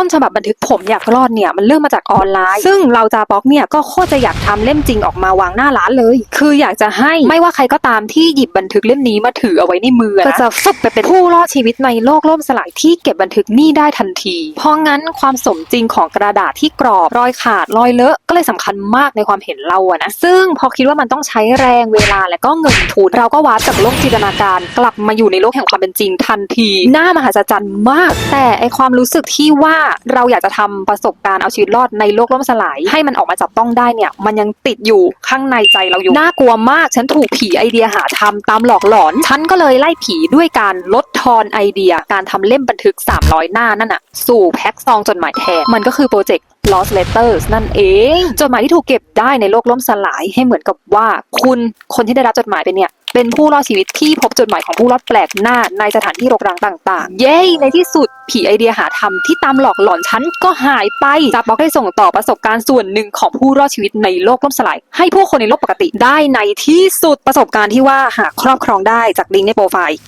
ต้นฉบับบันทึกผมอยากรอดเนี่ยมันเริ่มมาจากออนไลน์ ซึ่งเราจาป๊อกเนี่ยก็โคตรจะอยากทำเล่มจริงออกมาวางหน้าร้านเลย คืออยากจะให้ไม่ว่าใครก็ตามที่หยิบบันทึกเล่มนี้มาถือเอาไว้ในมือก็จะฝึกไปเป็นผู้รอดชีวิตในโลกล่มสลายที่เก็บบันทึกนี่ได้ทันที เพราะงั้นความสมจริงของกระดาษที่กรอบรอยขาดรอยเลอะก็เลยสำคัญมากในความเห็นเราอะนะซึ่งพอคิดว่ามันต้องใช้แรงเวลาและก็เงินทุนเราก็วาร์ปจากโลกจินตนาการ กลับมาอยู่ในโลกแห่งความเป็นจริงทันทีน่ามหัศจรรย์มาก แต่ไอความรู้สึกที่ว่าเราอยากจะทำประสบการณ์เอาชีวิตรอดในโลกล่มสลาย ให้มันออกมาจับต้องได้เนี่ย มันยังติดอยู่ข้างในใจเราอยู่ น่ากลัวมาก ฉันถูกผีไอเดียหาทำตามหลอกหลอน ฉันก็เลยไล่ผีด้วยการลดทอนไอเดีย การทำเล่มบันทึก 300 หน้านั่นอะสู่แพ็คซองจดหมายแทน มันก็คือโปรเจกต์ Lost Letters นั่นเอง จดหมายที่ถูกเก็บได้ในโลกล่มสลายให้เหมือนกับว่า คุณคนที่ได้รับจดหมายไปเนี่ย เป็นผู้รอดชีวิตที่พบจดหมายของผู้รอดแปลกหน้าในสถานที่รกร้างต่าง ๆ เย้ ในที่สุดผีไอเดียหาธรรมที่ตามหลอกหลอนฉันก็หายไปจากบอกได้ส่งต่อประสบการณ์ส่วนหนึ่งของผู้รอดชีวิตในโลกล่มสลาย ให้ผู้คนในโลกปกติได้ในที่สุดประสบการณ์ที่ว่าหากครอบครองได้จากลิงก์ในโปรไฟล์